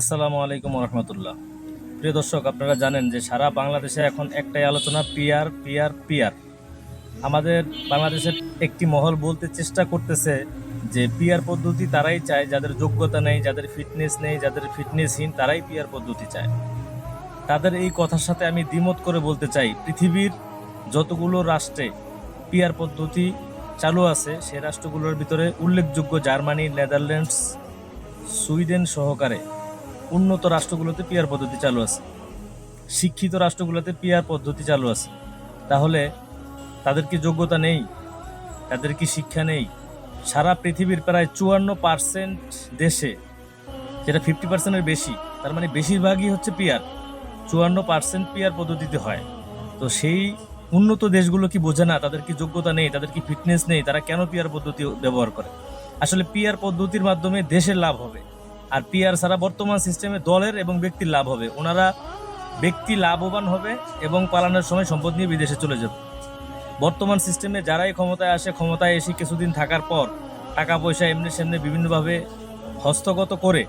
আসসালামু আলাইকুম রহমতুল্লাহ প্রিয় দর্শক, আপনারা জানেন যে সারা বাংলাদেশে এখন একটাই আলোচনা পিয়ার পিয়ার পিয়ার আমাদের বাংলাদেশের একটি মহল বলতে চেষ্টা করতেছে যে পিয়ার পদ্ধতি তারাই চায়, যাদের যোগ্যতা নেই, যাদের ফিটনেস নেই, যাদের ফিটনেসহীন, তারাই পিয়ার পদ্ধতি চায়। তাদের এই কথার সাথে আমি দ্বিমত করে বলতে চাই, পৃথিবীর যতগুলো রাষ্ট্রে পিয়ার পদ্ধতি চালু আছে, সেই রাষ্ট্রগুলোর ভিতরে উল্লেখযোগ্য জার্মানি, নেদারল্যান্ডস, সুইডেন সহকারে উন্নত রাষ্ট্রগুলোতে পিয়ার পদ্ধতি চালু আছে। শিক্ষিত রাষ্ট্রগুলোতে পিয়ার পদ্ধতি চালু আছে। তাহলে তাদের কি যোগ্যতা নেই? তাদের কি শিক্ষা নেই? সারা পৃথিবীর প্রায় চুয়ান্ন পার্সেন্ট দেশে, যেটা ফিফটি পার্সেন্টের বেশি, তার মানে বেশিরভাগই হচ্ছে পিয়ার চুয়ান্ন পার্সেন্ট পিয়ার পদ্ধতিতে হয়। তো সেই উন্নত দেশগুলো কি বোঝে না? তাদের কি যোগ্যতা নেই? তাদের কি ফিটনেস নেই? তারা কেন পিয়ার পদ্ধতি ব্যবহার করে? আসলে পিয়ার পদ্ধতির মাধ্যমে দেশের লাভ হবে। আর পিয়ার ছাড়া বর্তমান সিস্টেমে দলের এবং ব্যক্তির লাভ হবে। ওনারা ব্যক্তি লাভবান হবে এবং পালানোর সময় সম্পদ নিয়ে বিদেশে চলে যাবে। বর্তমান সিস্টেমে যারাই ক্ষমতায় আসে, ক্ষমতায় এসে কিছুদিন থাকার পর টাকা পয়সা এমনি সেমনি বিভিন্নভাবে হস্তগত করে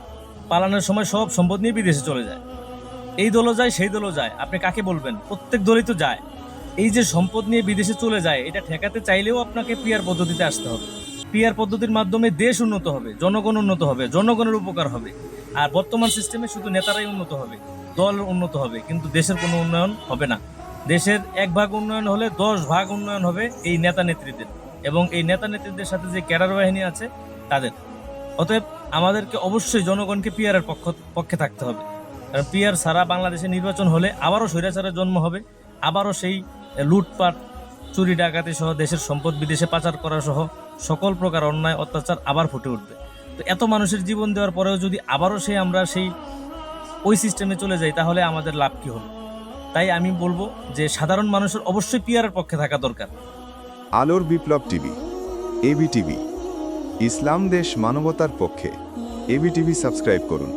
পালানোর সময় সব সম্পদ নিয়ে বিদেশে চলে যায়। এই দলও যায়, সেই দলও যায়। আপনি কাকে বলবেন? প্রত্যেক দলই তো যায়। এই যে সম্পদ নিয়ে বিদেশে চলে যায়, এটা ঠেকাতে চাইলেও আপনাকে পিয়ার পদ্ধতিতে আসতে হবে। পিয়ার পদ্ধতির মাধ্যমে দেশ উন্নত হবে, জনগণ উন্নত হবে, জনগণের উপকার হবে। আর বর্তমান সিস্টেমে শুধু নেতারাই উন্নত হবে, দল উন্নত হবে, কিন্তু দেশের কোনো উন্নয়ন হবে না। দেশের এক ভাগ উন্নয়ন হলে দশ ভাগ উন্নয়ন হবে এই নেতা নেত্রীদের এবং এই নেতা নেত্রীদের সাথে যে ক্যাডার বাহিনী আছে, তাদের। অতএব আমাদেরকে অবশ্যই জনগণকে পিয়ারের পক্ষ, পক্ষে থাকতে হবে। কারণ পিয়ার সারা বাংলাদেশে নির্বাচন হলে আবারও স্বৈরাচারের জন্ম হবে, আবারও সেই লুটপাট, চুরি ডাকাতি সহ দেশের সম্পদ বিদেশে পাচার করা সহ সকল প্রকার অন্যায়, অত্যাচার আবার ফুটে উঠবে। তো এত মানুষের জীবন দেওয়ার পরেও যদি আবারও সেই আমরা সেই ওই সিস্টেমে চলে যাই, তাহলে আমাদের লাভ কী হবে তাই আমি বলব যে সাধারণ মানুষের অবশ্যই পিয়ারের পক্ষে থাকা দরকার। আলোর বিপ্লব টিভি এবি টিভি ইসলাম দেশ মানবতার পক্ষে এবি টিভি সাবস্ক্রাইব করুন।